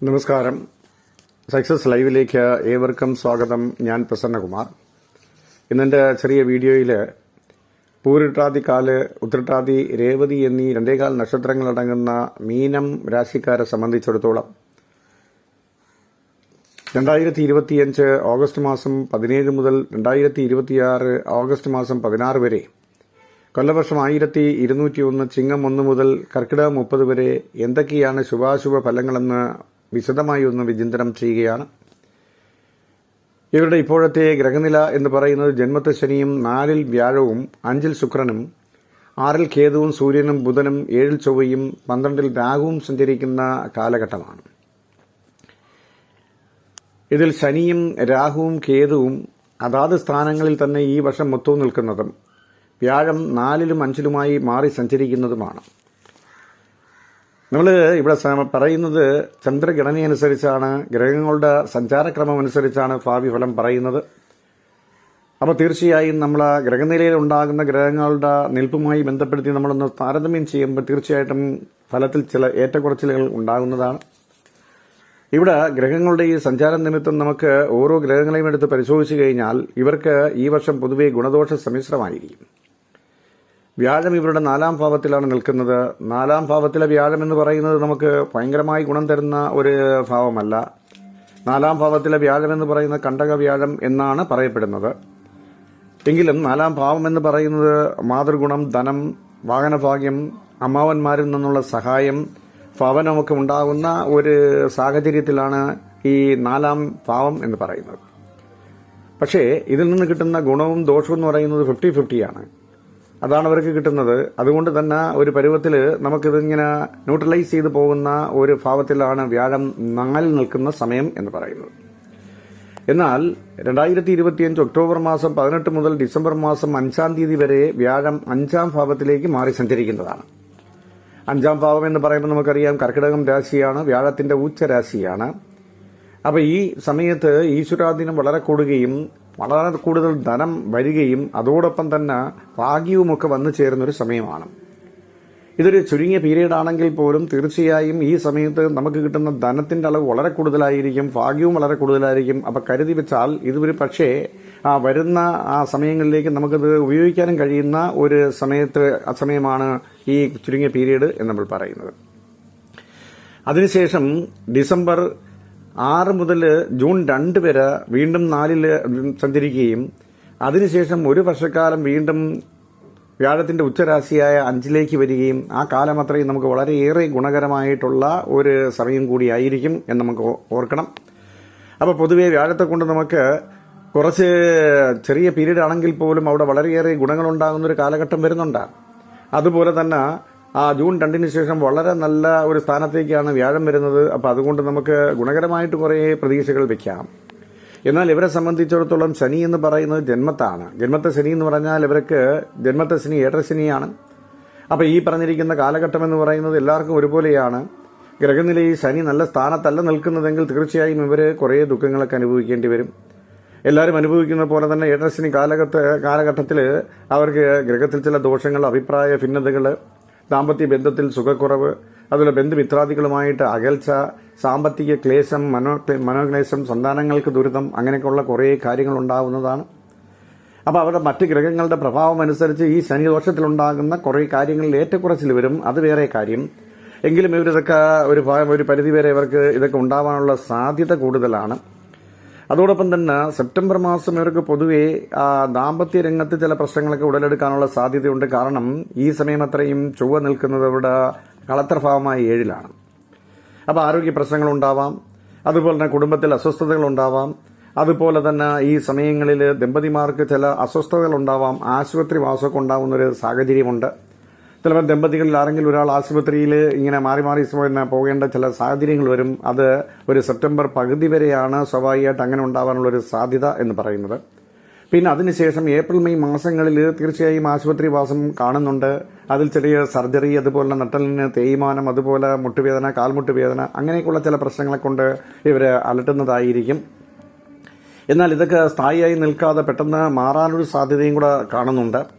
നമസ്കാരം. സക്സസ് ലൈവിലേക്ക് ഏവർക്കും സ്വാഗതം. ഞാൻ പ്രസന്നകുമാർ. ഇന്നെന്റെ ചെറിയ വീഡിയോയിൽ പൂരിട്ടാതി കാൽ ഉത്രട്ടാതി രേവതി എന്നീ രണ്ടേകാൽ നക്ഷത്രങ്ങളടങ്ങുന്ന മീനം രാശിക്കാരെ സംബന്ധിച്ചിടത്തോളം രണ്ടായിരത്തി ഇരുപത്തിയഞ്ച് ഓഗസ്റ്റ് മാസം പതിനേഴ് മുതൽ രണ്ടായിരത്തി ഇരുപത്തിയാറ് ഓഗസ്റ്റ് മാസം പതിനാറ് വരെ കൊല്ലവർഷം ആയിരത്തി ഇരുന്നൂറ്റി ഒന്ന് ചിങ്ങം ഒന്ന് മുതൽ കർക്കിടകം മുപ്പത് വരെ എന്തൊക്കെയാണ് ശുഭാശുഭ ഫലങ്ങളെന്ന് വിശദമായി ഒന്ന് വിചിന്തനം ചെയ്യുകയാണ്. ഇവരുടെ ഇപ്പോഴത്തെ ഗ്രഹനില എന്ന് പറയുന്നത് ജന്മത്തെ ശനിയും നാലിൽ വ്യാഴവും അഞ്ചിൽ ശുക്രനും ആറിൽ കേതുവും സൂര്യനും ബുധനും ഏഴിൽ ചൊവ്വയും പന്ത്രണ്ടിൽ രാഹുവും സഞ്ചരിക്കുന്ന കാലഘട്ടമാണ്. ഇതിൽ ശനിയും രാഹുവും കേതുവും അതാത് സ്ഥാനങ്ങളിൽ തന്നെ ഈ വർഷം മൊത്തവും നിൽക്കുന്നതും വ്യാഴം നാലിലും അഞ്ചിലുമായി മാറി സഞ്ചരിക്കുന്നതുമാണ്. നമ്മൾ ഇവിടെ പറയുന്നത് ചന്ദ്രഗണനയനുസരിച്ചാണ് ഗ്രഹങ്ങളുടെ സഞ്ചാരക്രമം അനുസരിച്ചാണ് ഭാവി ഫലം പറയുന്നത്. അപ്പോൾ തീർച്ചയായും നമ്മൾ ഗ്രഹനിലയിൽ ഉണ്ടാകുന്ന ഗ്രഹങ്ങളുടെ നിൽപ്പുമായി ബന്ധപ്പെടുത്തി നമ്മളൊന്ന് താരതമ്യം ചെയ്യുമ്പോൾ തീർച്ചയായിട്ടും ഫലത്തിൽ ചില ഏറ്റക്കുറച്ചിലുകൾ ഉണ്ടാകുന്നതാണ്. ഇവിടെ ഗ്രഹങ്ങളുടെ ഈ സഞ്ചാരം നിമിത്തം നമുക്ക് ഓരോ ഗ്രഹങ്ങളെയും എടുത്ത് പരിശോധിച്ചു കഴിഞ്ഞാൽ ഇവർക്ക് ഈ വർഷം പൊതുവെ ഗുണദോഷ സമ്മിശ്രമായിരിക്കും. വ്യാഴം ഇവരുടെ നാലാം ഭാവത്തിലാണ് നിൽക്കുന്നത്. നാലാം ഭാവത്തിലെ വ്യാഴം എന്ന് പറയുന്നത് നമുക്ക് ഭയങ്കരമായി ഗുണം തരുന്ന ഒരു ഭാവമല്ല. നാലാം ഭാവത്തിലെ വ്യാഴം എന്ന് പറയുന്ന കണ്ടക വ്യാഴം എന്നാണ് പറയപ്പെടുന്നത്. എങ്കിലും നാലാം ഭാവം എന്ന് പറയുന്നത് മാതൃഗുണം ധനം വാഹനഭാഗ്യം അമ്മാവന്മാരിൽ നിന്നുള്ള സഹായം ഭവനമൊക്കെ ഉണ്ടാകുന്ന ഒരു സാഹചര്യത്തിലാണ് ഈ നാലാം ഭാവം എന്ന് പറയുന്നത്. പക്ഷേ ഇതിൽ നിന്ന് കിട്ടുന്ന ഗുണവും ദോഷവും എന്ന് പറയുന്നത് ഫിഫ്റ്റി ഫിഫ്റ്റിയാണ് അതാണ് അവർക്ക് കിട്ടുന്നത്. അതുകൊണ്ട് തന്നെ ഒരു പരുവത്തിൽ നമുക്കിതിങ്ങനെ ന്യൂട്രലൈസ് ചെയ്തു പോകുന്ന ഒരു ഭാവത്തിലാണ് വ്യാഴം നാലിൽ നിൽക്കുന്ന സമയം എന്ന് പറയുന്നത്. എന്നാൽ രണ്ടായിരത്തി ഇരുപത്തിയഞ്ച് ഒക്ടോബർ മാസം പതിനെട്ട് മുതൽ ഡിസംബർ മാസം അഞ്ചാം തീയതി വരെ വ്യാഴം അഞ്ചാം ഭാവത്തിലേക്ക് മാറി സഞ്ചരിക്കുന്നതാണ്. അഞ്ചാം ഭാവം എന്ന് പറയുമ്പോൾ നമുക്കറിയാം കർക്കിടകം രാശിയാണ് വ്യാഴത്തിന്റെ ഉച്ചരാശിയാണ് അപ്പൊ ഈ സമയത്ത് ഈശ്വരാധീനം വളരെ കൂടുകയും വളരെ കൂടുതൽ ധനം വരികയും അതോടൊപ്പം തന്നെ ഭാഗ്യവുമൊക്കെ വന്നു ചേരുന്നൊരു സമയമാണ്. ഇതൊരു ചുരുങ്ങിയ പീരീഡ് ആണെങ്കിൽ പോലും തീർച്ചയായും ഈ സമയത്ത് നമുക്ക് കിട്ടുന്ന ധനത്തിന്റെ അളവ് വളരെ കൂടുതലായിരിക്കും ഭാഗ്യവും വളരെ കൂടുതലായിരിക്കും. അപ്പൊ കരുതി വെച്ചാൽ ഇതൊരു പക്ഷേ ആ വരുന്ന ആ സമയങ്ങളിലേക്ക് നമുക്കത് ഉപയോഗിക്കാനും കഴിയുന്ന ഒരു സമയത്ത് സമയമാണ് ഈ ചുരുങ്ങിയ പീരീഡ് എന്ന് നമ്മൾ പറയുന്നത്. അതിനുശേഷം ഡിസംബർ ആറ് മുതൽ ജൂൺ രണ്ട് വരെ വീണ്ടും നാലിൽ സഞ്ചരിക്കുകയും അതിനുശേഷം ഒരു വർഷക്കാലം വീണ്ടും വ്യാഴത്തിന്റെ ഉച്ചരാശിയായ അഞ്ചിലേക്ക് വരികയും ആ കാലം അത്രയും നമുക്ക് വളരെയേറെ ഗുണകരമായിട്ടുള്ള ഒരു സമയം കൂടിയായിരിക്കും എന്ന് നമുക്ക് ഓർക്കണം. അപ്പോൾ പൊതുവെ വ്യാഴത്തെ കൊണ്ട് നമുക്ക് കുറച്ച് ചെറിയ പീരീഡ് ആണെങ്കിൽ പോലും അവിടെ വളരെയേറെ ഗുണങ്ങളുണ്ടാകുന്ന ഒരു കാലഘട്ടം വരുന്നുണ്ട്. അതുപോലെ തന്നെ ആ ജൂൺ രണ്ടിന് ശേഷം വളരെ നല്ല ഒരു സ്ഥാനത്തേക്കാണ് വ്യാഴം വരുന്നത്. അപ്പോൾ അതുകൊണ്ട് നമുക്ക് ഗുണകരമായിട്ട് കുറേ പ്രതീക്ഷകൾ വെക്കാം. എന്നാൽ ഇവരെ സംബന്ധിച്ചിടത്തോളം ശനി എന്ന് പറയുന്നത് ജന്മത്താണ്. ജന്മത്തെ ശനി എന്ന് പറഞ്ഞാൽ ഇവർക്ക് ജന്മത്തെ ശനി ഏഴരശനിയാണ് അപ്പോൾ ഈ പറഞ്ഞിരിക്കുന്ന കാലഘട്ടം എന്ന് പറയുന്നത് എല്ലാവർക്കും ഒരുപോലെയാണ്. ഗ്രഹനിലയിൽ ശനി നല്ല സ്ഥാനത്തല്ല നിൽക്കുന്നതെങ്കിൽ തീർച്ചയായും ഇവർ കുറേ ദുഃഖങ്ങളൊക്കെ അനുഭവിക്കേണ്ടി വരും. എല്ലാവരും അനുഭവിക്കുന്ന പോലെ തന്നെ ഏട്ടശനി കാലഘട്ട കാലഘട്ടത്തിൽ അവർക്ക് ഗ്രഹത്തിൽ ചില ദോഷങ്ങൾ അഭിപ്രായ ഭിന്നതകൾ ദാമ്പത്യ ബന്ധത്തിൽ സുഖക്കുറവ് അതുപോലെ ബന്ധുമിത്രാദികളുമായിട്ട് അകൽച്ച സാമ്പത്തിക ക്ലേശം മനോ മനോക്ലേശം സന്താനങ്ങൾക്ക് ദുരിതം അങ്ങനെയൊക്കെയുള്ള കുറേ കാര്യങ്ങൾ ഉണ്ടാവുന്നതാണ്. അപ്പോൾ അവരുടെ മറ്റ് ഗ്രഹങ്ങളുടെ പ്രഭാവം അനുസരിച്ച് ഈ ശനിദോഷത്തിലുണ്ടാകുന്ന കുറേ കാര്യങ്ങളിൽ ഏറ്റക്കുറച്ചിൽ വരും. അത് വേറെ കാര്യം. എങ്കിലും ഇവരിതൊക്കെ ഒരു ഒരു പരിധിവരെ ഇവർക്ക് ഇതൊക്കെ ഉണ്ടാവാനുള്ള സാധ്യത കൂടുതലാണ്. അതോടൊപ്പം തന്നെ സെപ്റ്റംബർ മാസം ഇവർക്ക് പൊതുവെ ദാമ്പത്യ രംഗത്ത് ചില പ്രശ്നങ്ങളൊക്കെ ഉടലെടുക്കാനുള്ള സാധ്യതയുണ്ട്. കാരണം ഈ സമയം അത്രയും ചൊവ്വ നിൽക്കുന്നത് ഇവിടെ കളത്രഭാവമായ ഏഴിലാണ്. അപ്പോൾ ആരോഗ്യ പ്രശ്നങ്ങൾ ഉണ്ടാവാം. അതുപോലെ തന്നെ കുടുംബത്തിൽ അസ്വസ്ഥതകൾ ഉണ്ടാവാം. അതുപോലെ തന്നെ ഈ സമയങ്ങളിൽ ദമ്പതിമാർക്ക് ചില അസ്വസ്ഥതകൾ ഉണ്ടാവാം. ആശുപത്രി വാസമൊക്കെ ഉണ്ടാവുന്നൊരു സാഹചര്യമുണ്ട്. ചിലപ്പോൾ ദമ്പതികളിൽ ആരെങ്കിലും ഒരാൾ ആശുപത്രിയിൽ ഇങ്ങനെ മാറി മാറി പോകേണ്ട ചില സാഹചര്യങ്ങൾ വരും. അത് ഒരു സെപ്റ്റംബർ പകുതി വരെയാണ് സ്വാഭാവികമായിട്ട് അങ്ങനെ ഉണ്ടാവാനുള്ള ഒരു സാധ്യത എന്ന് പറയുന്നത്. പിന്നെ അതിനുശേഷം ഏപ്രിൽ മെയ് മാസങ്ങളിൽ തീർച്ചയായും ആശുപത്രി വാസം കാണുന്നുണ്ട്. അതിൽ ചെറിയ സർജറി അതുപോലെ നട്ടലിന് തേയ്മാനം അതുപോലെ മുട്ടുവേദന കാൽമുട്ടുവേദന അങ്ങനെയൊക്കെയുള്ള ചില പ്രശ്നങ്ങളെ കൊണ്ട് ഇവർ അലട്ടുന്നതായിരിക്കും. എന്നാൽ ഇതൊക്കെ സ്ഥായിയായി നിൽക്കാതെ പെട്ടെന്ന് മാറാനൊരു സാധ്യതയും കൂടെ കാണുന്നുണ്ട്.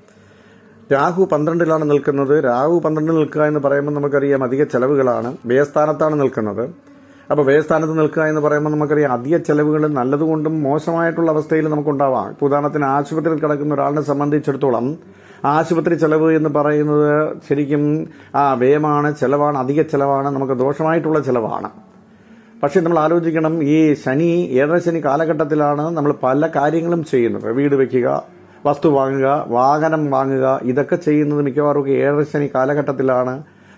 രാഹു പന്ത്രണ്ടിലാണ് നിൽക്കുന്നത്. രാഹു പന്ത്രണ്ടിൽ നിൽക്കുക എന്ന് പറയുമ്പോൾ നമുക്കറിയാം അധിക ചെലവുകളാണ്. വ്യയസ്ഥാനത്താണ് നിൽക്കുന്നത്. അപ്പോൾ വ്യയസ്ഥാനത്ത് നിൽക്കുക എന്ന് പറയുമ്പോൾ നമുക്കറിയാം അധിക ചെലവുകൾ നല്ലതുകൊണ്ടും മോശമായിട്ടുള്ള അവസ്ഥയിൽ നമുക്കുണ്ടാവാം. ഉദാഹരണത്തിന് ആശുപത്രിയിൽ കിടക്കുന്ന ഒരാളിനെ സംബന്ധിച്ചിടത്തോളം ആശുപത്രി ചെലവ് എന്ന് പറയുന്നത് ശരിക്കും ആ വ്യയമാണ് ചെലവാണ് അധിക ചെലവാണ് നമുക്ക് ദോഷമായിട്ടുള്ള ചെലവാണ്. പക്ഷേ നമ്മൾ ആലോചിക്കണം ഈ ശനി ഏഴര ശനി കാലഘട്ടത്തിലാണ് നമ്മൾ പല കാര്യങ്ങളും ചെയ്യുന്നത്. വീട് വെക്കുക വസ്തു വാങ്ങുക വാഹനം വാങ്ങുക ഇതൊക്കെ ചെയ്യുന്നത് മിക്കവാറും ഒക്കെ ഏഴര ശനി കാലഘട്ടത്തിലാണ്.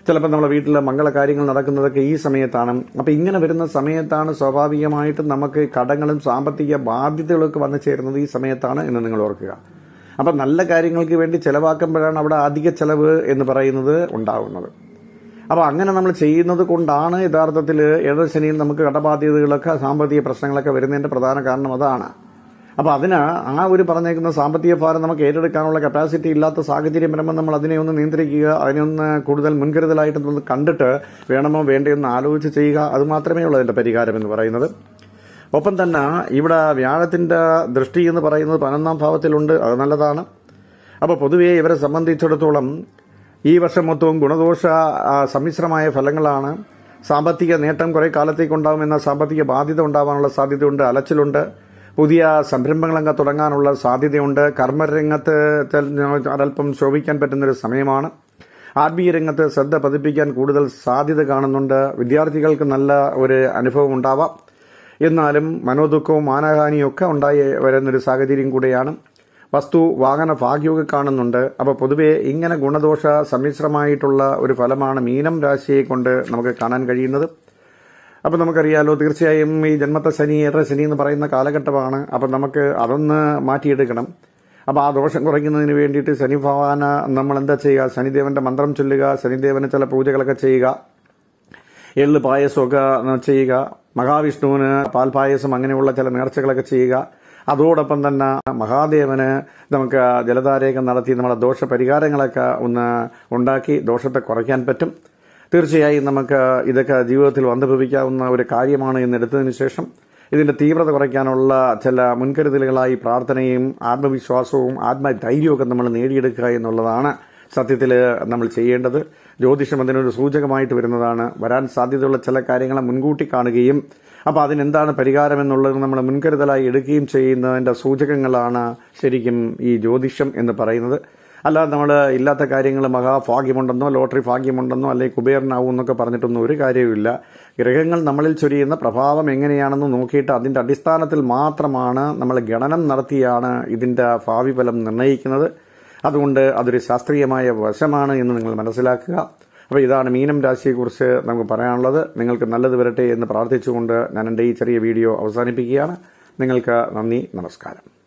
ചിലപ്പോൾ നമ്മുടെ വീട്ടിലെ മംഗള കാര്യങ്ങൾ നടക്കുന്നതൊക്കെ ഈ സമയത്താണ്. അപ്പം ഇങ്ങനെ വരുന്ന സമയത്താണ് സ്വാഭാവികമായിട്ടും നമുക്ക് കടങ്ങളും സാമ്പത്തിക ബാധ്യതകളൊക്കെ വന്നു ചേരുന്നത് ഈ സമയത്താണ് എന്ന് നിങ്ങൾ ഓർക്കുക. അപ്പം നല്ല കാര്യങ്ങൾക്ക് വേണ്ടി ചിലവാക്കുമ്പോഴാണ് അവിടെ അധിക ചെലവ് എന്ന് പറയുന്നത് ഉണ്ടാകുന്നത് അപ്പോൾ അങ്ങനെ നമ്മൾ ചെയ്യുന്നത് കൊണ്ടാണ് യഥാർത്ഥത്തിൽ ഏഴശനിയിൽ നമുക്ക് കടബാധ്യതകളൊക്കെ സാമ്പത്തിക പ്രശ്നങ്ങളൊക്കെ വരുന്നതിന്റെ പ്രധാന കാരണം അതാണ്. അപ്പോൾ അതിന് ആ ഒരു പറഞ്ഞേക്കുന്ന സാമ്പത്തിക ഭാരം നമുക്ക് ഏറ്റെടുക്കാനുള്ള കപ്പാസിറ്റി ഇല്ലാത്ത സാഹചര്യം വരുമ്പോൾ നമ്മൾ അതിനെ ഒന്ന് നിയന്ത്രിക്കുക അതിനെ ഒന്ന് കൂടുതൽ മുൻകരുതലായിട്ട് ഒന്ന് കണ്ടിട്ട് വേണമോ വേണ്ടയോ എന്ന് ആലോചിച്ച് ചെയ്യുക. അത് മാത്രമേ ഉള്ളൂ അതിന്റെ പരിഹാരം എന്ന് പറയുന്നത്. ഒപ്പം തന്നെ ഇവിടെ വ്യാഴത്തിന്റെ ദൃഷ്ടി എന്ന് പറയുന്നത് പതിനൊന്നാം ഭാവത്തിലുണ്ട്. അത് നല്ലതാണ്. അപ്പോൾ പൊതുവേ ഇവരെ സംബന്ധിച്ചിടത്തോളം ഈ വർഷം മൊത്തവും ഗുണദോഷ സമ്മിശ്രമായ ഫലങ്ങളാണ്. സാമ്പത്തിക നേട്ടം കുറെ കാലത്തേക്ക് ഉണ്ടാകുമെന്ന സാമ്പത്തിക ബാധ്യത ഉണ്ടാവാനുള്ള സാധ്യതയുണ്ട് അലച്ചിലുണ്ട്. പുതിയ സംരംഭങ്ങളൊക്കെ തുടങ്ങാനുള്ള സാധ്യതയുണ്ട്. കർമ്മരംഗത്ത് അതൽപ്പം ശോഭിക്കാൻ പറ്റുന്നൊരു സമയമാണ്. ആത്മീയ രംഗത്ത് ശ്രദ്ധ പതിപ്പിക്കാൻ കൂടുതൽ സാധ്യത കാണുന്നുണ്ട്. വിദ്യാർത്ഥികൾക്ക് നല്ല ഒരു അനുഭവം ഉണ്ടാവാം. എന്നാലും മനോദുഃഖവും മാനഹാനിയും ഒക്കെ ഉണ്ടായി വരുന്നൊരു സാഹചര്യം കൂടിയാണ്. വസ്തു വാഹന ഭാഗ്യമൊക്കെ കാണുന്നുണ്ട്. അപ്പോൾ പൊതുവെ ഇങ്ങനെ ഗുണദോഷ സമ്മിശ്രമായിട്ടുള്ള ഒരു ഫലമാണ് മീനം രാശിയെ കൊണ്ട് നമുക്ക് കാണാൻ കഴിയുന്നത്. അപ്പോൾ നമുക്കറിയാലോ തീർച്ചയായും ഈ ജന്മത്തെ ശനി ഏറെ ശനി എന്ന് പറയുന്ന കാലഘട്ടമാണ്. അപ്പം നമുക്ക് അതൊന്ന് മാറ്റിയെടുക്കണം. അപ്പോൾ ആ ദോഷം കുറയ്ക്കുന്നതിന് വേണ്ടിയിട്ട് ശനി ഭഗവാന നമ്മൾ എന്താ ചെയ്യുക? ശനിദേവന്റെ മന്ത്രം ചൊല്ലുക ശനിദേവന് ചില പൂജകളൊക്കെ ചെയ്യുക. എള്ള് പായസമൊക്കെ ചെയ്യുക മഹാവിഷ്ണുവിന് പാൽപായസം അങ്ങനെയുള്ള ചില നേർച്ചകളൊക്കെ ചെയ്യുക. അതോടൊപ്പം തന്നെ മഹാദേവന് നമുക്ക് ജലധാരയൊക്കെ നടത്തി നമ്മുടെ ദോഷ പരിഹാരങ്ങളൊക്കെ ഒന്ന് ഉണ്ടാക്കി ദോഷത്തെ കുറയ്ക്കാൻ പറ്റും. തീർച്ചയായും നമുക്ക് ഇതൊക്കെ ജീവിതത്തിൽ വന്നുഭവിക്കാവുന്ന ഒരു കാര്യമാണ് എന്നെടുത്തതിന് ശേഷം ഇതിന്റെ തീവ്രത കുറയ്ക്കാനുള്ള ചില മുൻകരുതലുകളായി പ്രാർത്ഥനയും ആത്മവിശ്വാസവും ആത്മധൈര്യവും നമ്മൾ നേടിയെടുക്കുക എന്നുള്ളതാണ് സത്യത്തിൽ നമ്മൾ ചെയ്യേണ്ടത്. ജ്യോതിഷം അതിനൊരു സൂചകമായിട്ട് വരുന്നതാണ്. വരാൻ സാധ്യതയുള്ള ചില കാര്യങ്ങളെ മുൻകൂട്ടി കാണുകയും അപ്പോൾ അതിനെന്താണ് പരിഹാരം എന്നുള്ളത് നമ്മൾ മുൻകരുതലായി എടുക്കുകയും ചെയ്യുന്നതിന്റെ സൂചകങ്ങളാണ് ശരിക്കും ഈ ജ്യോതിഷം എന്ന് പറയുന്നത്. അല്ലാതെ നമ്മൾ ഇല്ലാത്ത കാര്യങ്ങൾ മഹാഭാഗ്യമുണ്ടെന്നോ ലോട്ടറി ഭാഗ്യമുണ്ടെന്നോ അല്ലെങ്കിൽ കുബേരനാവും എന്നൊക്കെ പറഞ്ഞിട്ടൊന്നും ഒരു കാര്യവുമില്ല. ഗ്രഹങ്ങൾ നമ്മളിൽ ചൊരിയുന്ന പ്രഭാവം എങ്ങനെയാണെന്ന് നോക്കിയിട്ട് അതിന്റെ അടിസ്ഥാനത്തിൽ മാത്രമാണ് നമ്മൾ ഗണനം നടത്തിയാണ് ഇതിന്റെ ഭാവി ഫലം നിർണയിക്കുന്നത്. അതുകൊണ്ട് അതൊരു ശാസ്ത്രീയമായ വശമാണ് എന്ന് നിങ്ങൾ മനസ്സിലാക്കുക. അപ്പോൾ ഇതാണ് മീനം രാശിയെക്കുറിച്ച് നമുക്ക് പറയാനുള്ളത്. നിങ്ങൾക്ക് നല്ലത് വരട്ടെ എന്ന് പ്രാർത്ഥിച്ചുകൊണ്ട് ഞാൻ എന്റെ ഈ ചെറിയ വീഡിയോ അവസാനിപ്പിക്കുകയാണ്. നിങ്ങൾക്ക് നന്ദി നമസ്കാരം.